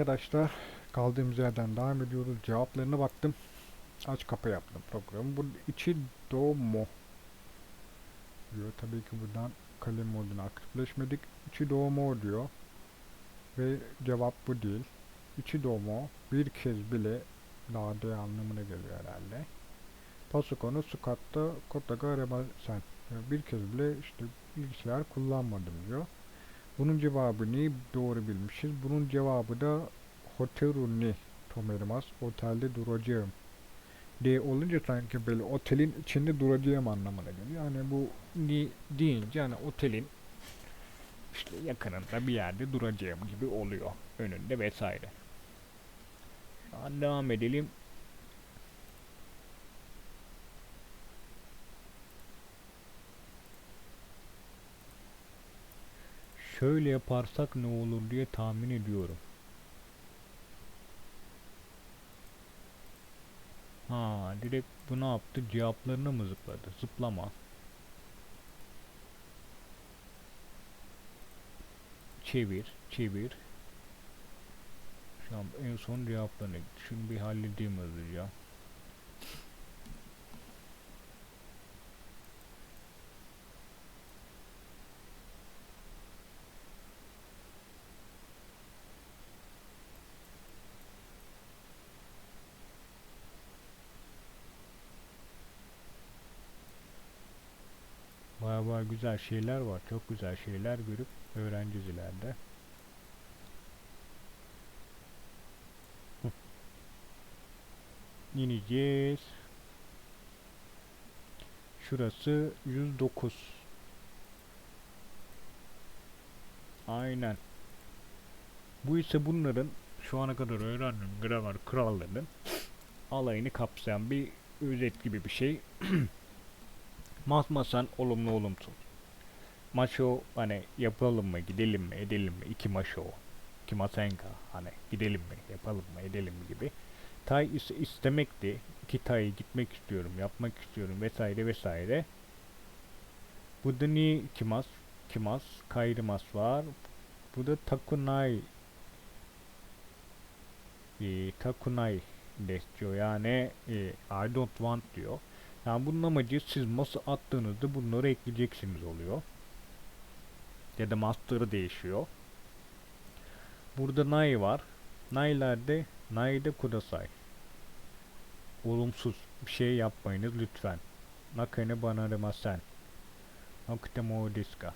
arkadaşlar. Kaldığımız yerden devam ediyoruz. Cevaplarına baktım. Aç kapa yaptım programı. Bu içi domo diyor. Tabii ki buradan kalem modunu aktifleşmedik. İçi domo diyor. Ve cevap bu değil. İçi domo bir kez bile lade anlamına geliyor herhalde. Pasukonu sukatta kotaga arama sen. Bir kez bile işte bilgisayar kullanmadım diyor. Bunun cevabı ne? Doğru bilmişiz. Bunun cevabı da Hoteru ni tomerimas. Otelde duracağım. D olunca sanki böyle otelin içinde duracağım anlamına geliyor. Yani bu ni deyince yani otelin işte yakınında bir yerde duracağım gibi oluyor. Önünde vesaire. Şu an devam edelim. Şöyle yaparsak ne olur diye tahmin ediyorum. Ha, direkt bu ne yaptı? Cevaplarına mı zıpladı? Zıplama. Çevir, çevir. Şu an en son cevaplarını. Şunu bir halledeyim hızlıca. Baya güzel şeyler var. Çok güzel şeyler görüp öğreneceğiz ileride. İneceğiz. Şurası 109. Aynen. Bu ise bunların şu ana kadar öğrendiğim gramer kurallarının alayını kapsayan bir özet gibi bir şey. Masmasan olumlu olumsuz. Maşo hani yapalım mı gidelim mi edelim mi iki maşo. iki masenka hani gidelim mi yapalım mı edelim mi gibi. Tay ise istemekti. İki tay gitmek istiyorum yapmak istiyorum vesaire vesaire. Bu da ni kimas kimas kayrimas var. Bu da takunai e, takunai des diyor yani e, I don't want diyor. Yani bunun amacı siz masa attığınızda bunları ekleyeceksiniz oluyor. Ya da master'ı değişiyor. Burada nai var. Nai'lerde nai'de kudasai. Olumsuz bir şey yapmayınız lütfen. Nakane banaremasen. Nakute mo desu ka?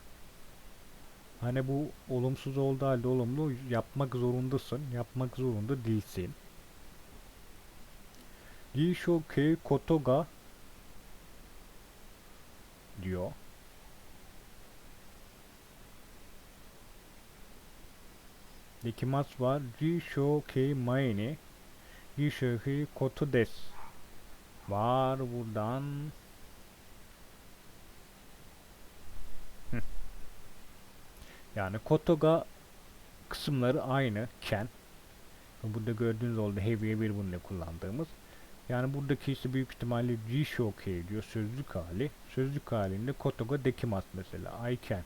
Hani bu olumsuz olduğu halde olumlu yapmak zorundasın. Yapmak zorunda değilsin. Gisho kei koto ga diyor. Dekimas var. Jisho kei mae ni Jisho kei koto desu. Var buradan. Yani kotoga kısımları aynı ken. Burada gördüğünüz oldu heavy'ye bir bununla kullandığımız. Yani buradaki ise büyük ihtimalle Jishokei diyor sözlük hali. Sözlük halinde Kotoga dekimas mesela. I can.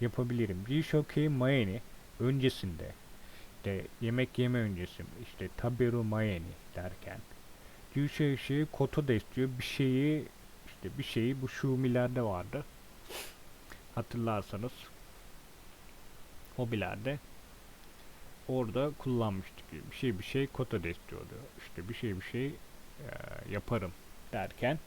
Yapabilirim. Jishokei maeni öncesinde işte yemek yeme öncesi işte taberu maeni derken Jishokei koto des diyor bir şeyi işte bir şeyi bu şumilerde vardı. Hatırlarsanız hobilerde orada kullanmıştık. Bir şey bir şey kota des diyordu. İşte bir şey bir şey e, yaparım derken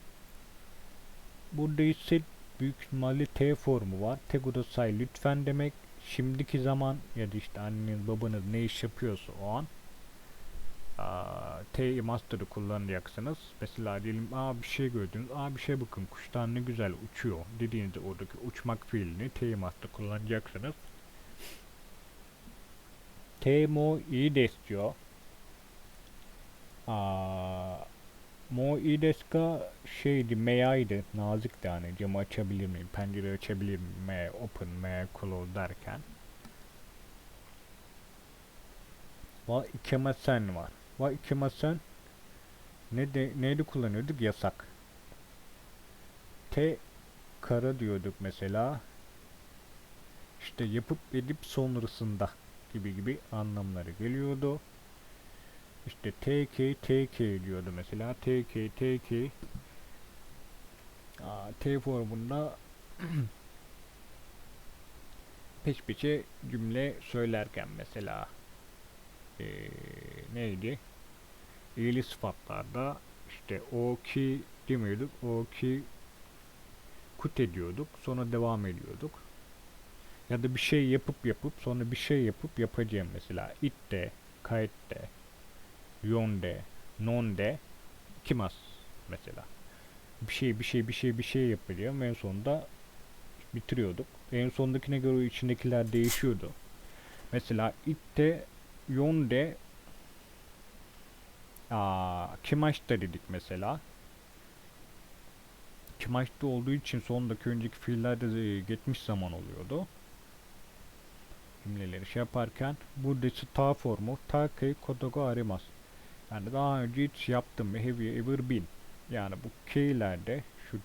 burada ise büyük ihtimalle T formu var. Teguda say lütfen demek. Şimdiki zaman ya da işte anneniz babanız ne iş yapıyorsa o an aa, T master'ı kullanacaksınız. Mesela diyelim aa bir şey gördünüz. Aa bir şey bakın kuştan ne güzel uçuyor dediğinizde oradaki uçmak fiilini T master kullanacaksınız. Temo iyi des diyor. Aa, mo iyi desu ka şeydi, meyaydı, nazikti hani camı açabilir miyim, pencere açabilir miyim, open, may close derken. Wa ikemasen var. Wa ikemasen ne de, neydi kullanıyorduk? Yasak. T kara diyorduk mesela. İşte yapıp edip sonrasında gibi gibi anlamları geliyordu. İşte TK, TK diyordu mesela. TK, TK. Aa, T formunda peş peşe cümle söylerken mesela eee, neydi? İyili sıfatlarda işte o ki demiyorduk. O ki kut ediyorduk. Sonra devam ediyorduk. Ya da bir şey yapıp yapıp sonra bir şey yapıp yapacağım mesela. It de, kayıt de, yon de, non de, kimas mesela. Bir şey bir şey bir şey bir şey yapacağım en sonunda bitiriyorduk. En sondakine göre içindekiler değişiyordu. Mesela it de, yon de, aa, kimaşta dedik mesela. Kimaşta olduğu için sondaki önceki fiillerde e, geçmiş zaman oluyordu cümleleri şey yaparken buradaki ta formu takei kotogo arimas. Yani daha önce hiç yaptım mı? Have you ever been? Yani bu keylerde şu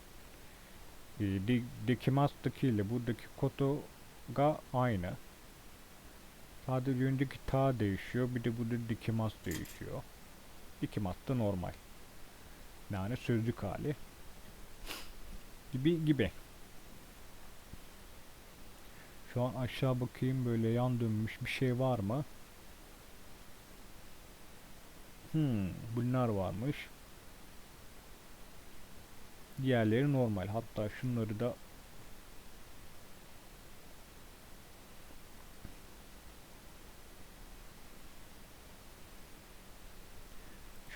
e, de, dekimazdaki ile buradaki koto ga aynı. Sadece önceki ta değişiyor. Bir de burada dikimaz değişiyor. Dikimaz da normal. Yani sözlük hali. Gibi gibi. Şu an aşağı bakayım böyle yan dönmüş bir şey var mı? Hmm, bunlar varmış. Diğerleri normal. Hatta şunları da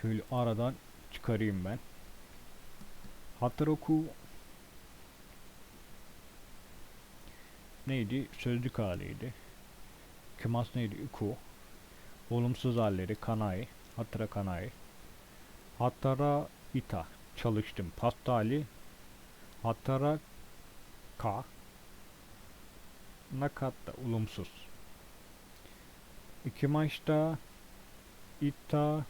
şöyle aradan çıkarayım ben. Hataroku neydi? Sözlük haliydi. Kümas neydi? Iku. Olumsuz halleri kanai. Hatıra kanai. Hatara ita. Çalıştım. Pasta hali. Hatara ka. Nakatta. Olumsuz. İkimaşta ita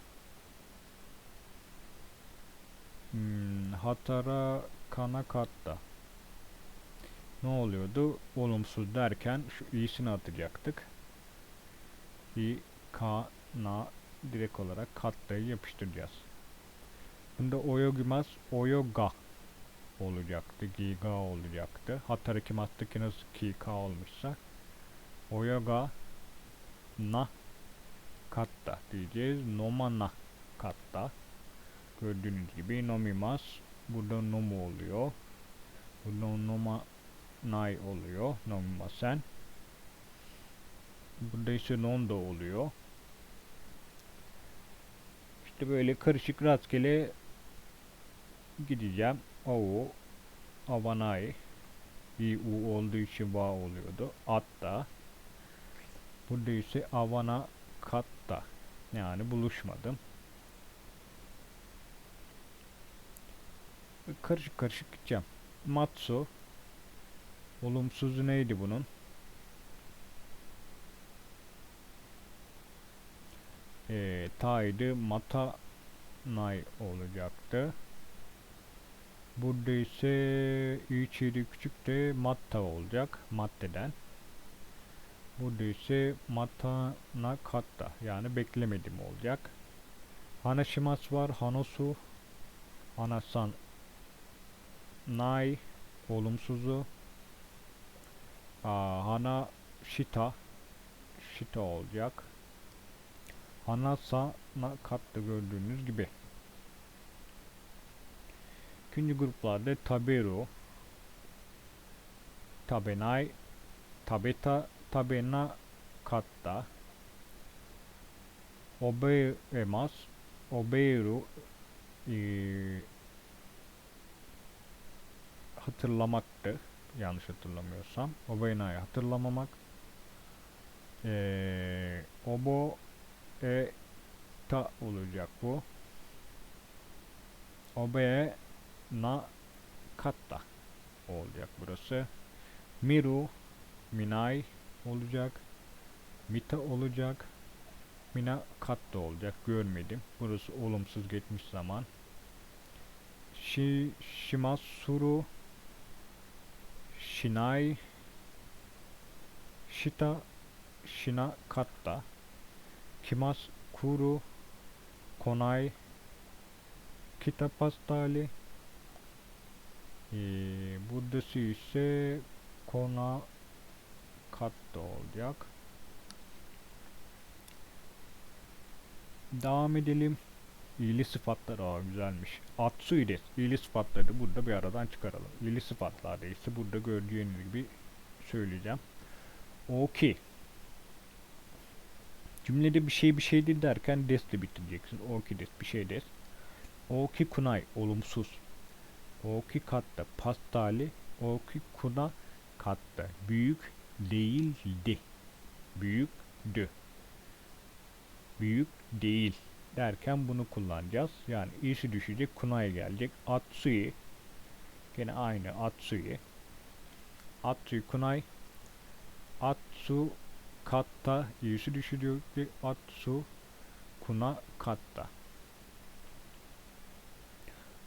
hmm, hatara kanakatta ne oluyordu? Olumsuz derken şu iyisini atacaktık. i, ka, na direkt olarak kattayı yapıştıracağız. Bunda oyogimas, oyoga olacaktı. Giga olacaktı. Hatta kimattaki nasıl ki ka olmuşsa oyoga na katta diyeceğiz. Nomana katta. Gördüğünüz gibi nomimas burada nomu oluyor. Burada noma nay oluyor. Nomimasen. Burada ise non da oluyor. İşte böyle karışık rastgele gideceğim. O, avanay. i u olduğu için va oluyordu. Atta. Burada ise avana katta. Yani buluşmadım. Karışık karışık gideceğim. Matsu. Olumsuzu neydi bunun? Ee, ta'ydı. Mata nay olacaktı. Burada ise içeri küçük de matta olacak. Maddeden. Burada ise mata na katta. Yani beklemedim olacak. Hanashimas var. Hanosu. Hanasan nay olumsuzu. Hana shita shita olacak. Hanasa na katta gördüğünüz gibi. İkinci gruplarda taberu, tabenai, tabeta, tabena katta, obeemas, obeeru e, hatırlamaktı. Yanlış hatırlamıyorsam. Obenai hatırlamamak. E, obo e ta olacak bu. Obe na katta olacak burası. Miru minai olacak. Mita olacak. Mina katta olacak. Görmedim. Burası olumsuz geçmiş zaman. Shi, shimasuru Shinai Shita şina katta. Kimas kuru konay kitap hastali. Ee, buradası ise kona katta olacak. Devam edelim. İyili sıfatlar aa güzelmiş. Atsuides. İyili sıfatları da burada bir aradan çıkaralım. İyili sıfatlarda ise burada gördüğünüz gibi söyleyeceğim. Okey. Cümlede bir şey bir şeydir derken desle bitireceksin. Okey des bir şey des. Oki kunay olumsuz. Oki katta pastali. Oki kuna katta büyük değildi. Büyüktü. Büyük değil derken bunu kullanacağız. Yani iyisi düşecek, kunay gelecek. Atsui gene aynı Atsui. Atsui kunay Atsu katta iyisi ve Atsu kuna katta.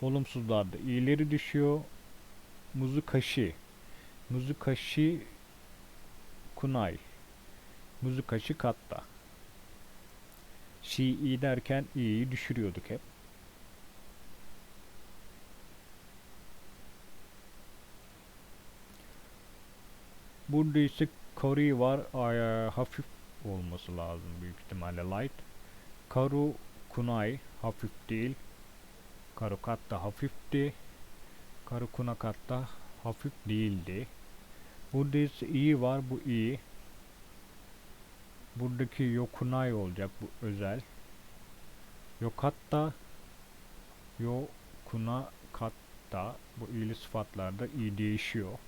Olumsuzlarda iyileri düşüyor. Muzu kaşı. Muzu kaşı kunay. Muzu kaşı katta. Şii derken i'yi düşürüyorduk hep. Burada ise Kari var. Ay, hafif olması lazım büyük ihtimalle light. Karu Kunai hafif değil. Karu Katta hafifti. Karu Kuna Katta hafif değildi. Burada ise i var. Bu i. Buradaki yokunay olacak bu özel. Yokatta yokuna katta bu iyili sıfatlarda i değişiyor.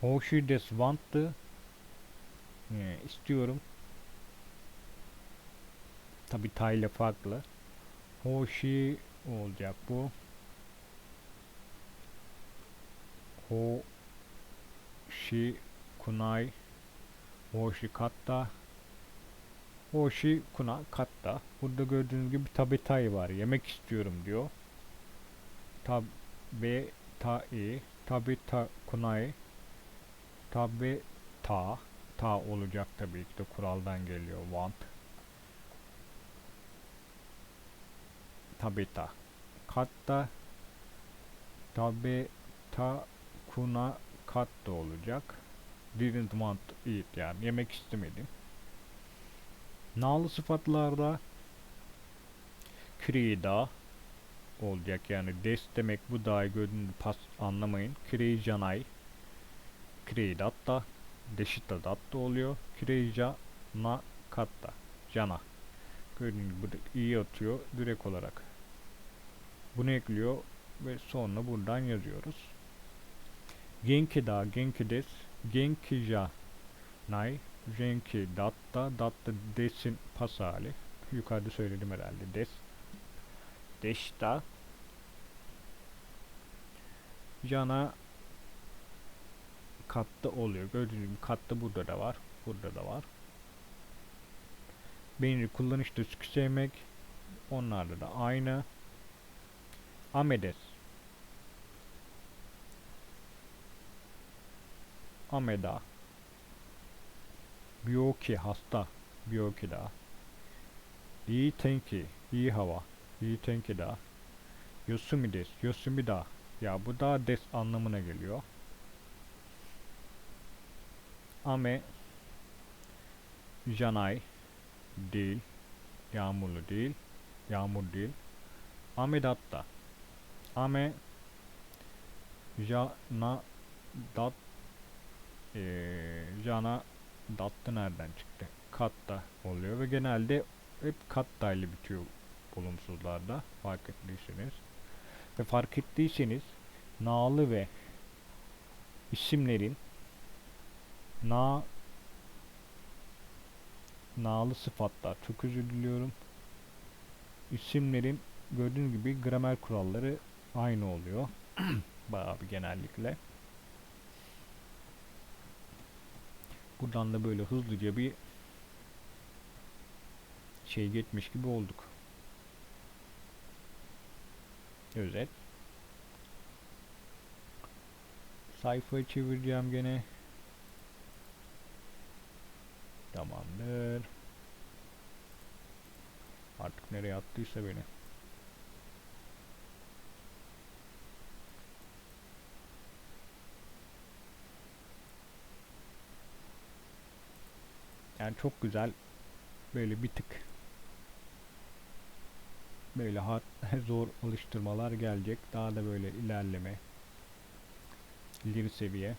Hoşu des wanttı. Ee, istiyorum. Tabi tay ile farklı. Hoşi olacak bu. Ho Shi Kunai Hoshi Katta Hoshi Kuna Katta. Burada gördüğünüz gibi tabetay var. Yemek istiyorum diyor. Tabe ta i tabi ta kunai tabi ta ta olacak tabii ki de kuraldan geliyor. Want. Tabita katta. Tabi kuna katta olacak. Didn't want to eat yani yemek istemedim. Nağlı sıfatlarda krida olacak yani des demek bu dahi gördüğünüz pas anlamayın. Krijanay kridatta deşitta datta oluyor. Krija na katta jana gördüğünüz gibi iyi atıyor direkt olarak. Bunu ekliyor ve sonra buradan yazıyoruz. Genki da genki des genki datta datta desin pas hali yukarıda söyledim herhalde des. Deşta jana katta oluyor. Gördüğünüz gibi katta burada da var burada da var. Beynini kullanışta sevmek onlarda da aynı. Amedes Ameda Byoki hasta. Byoki da. İyi tenki iyi hava. İyi tenki da. Yosumi des Yosumi da. Ya bu da des anlamına geliyor. Ame Janay değil yağmurlu değil yağmur değil. Amedatta Ame Jana ee, Jana Dattı nereden çıktı? Katta oluyor ve genelde hep katta ile bitiyor olumsuzlarda fark ettiyseniz. Ve fark ettiyseniz nalı ve isimlerin na nalı sıfatlar çok özür diliyorum. İsimlerin gördüğünüz gibi gramer kuralları aynı oluyor. Bayağı bir genellikle. Buradan da böyle hızlıca bir şey geçmiş gibi olduk. Özet. Sayfayı çevireceğim gene. Tamamdır. Artık nereye attıysa beni. Yani çok güzel böyle bir tık böyle hard zor alıştırmalar gelecek. Daha da böyle ilerleme ileri seviye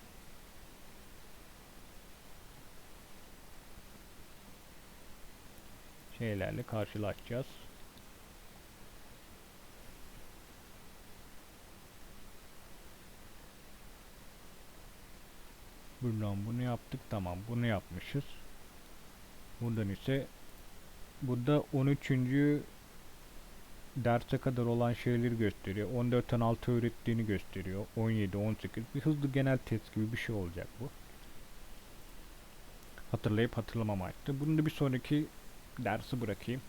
şeylerle karşılaşacağız. Buradan bunu yaptık. Tamam bunu yapmışız. Buradan ise burada 13. derse kadar olan şeyleri gösteriyor. 14'ten 6 öğrettiğini gösteriyor. 17, 18. Bir hızlı genel test gibi bir şey olacak bu. Hatırlayıp hatırlamamakta. Bunu da bir sonraki dersi bırakayım.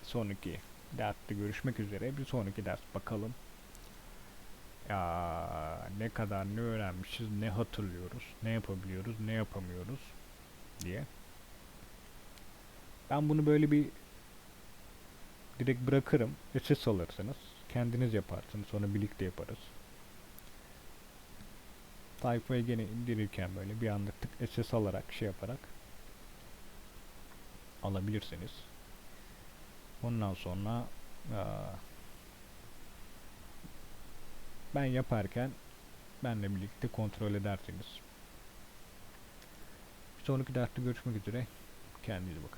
Bir sonraki derste görüşmek üzere. Bir sonraki ders bakalım. Ya ne kadar ne öğrenmişiz, ne hatırlıyoruz, ne yapabiliyoruz, ne yapamıyoruz diye. Ben bunu böyle bir direkt bırakırım. SS alırsınız. Kendiniz yaparsınız. Sonra birlikte yaparız. Sayfayı gene indirirken böyle bir anda tık SS alarak şey yaparak alabilirsiniz. Ondan sonra eee, ben yaparken benle birlikte kontrol edersiniz. Bir sonraki derste görüşmek üzere. Kendinize bakın.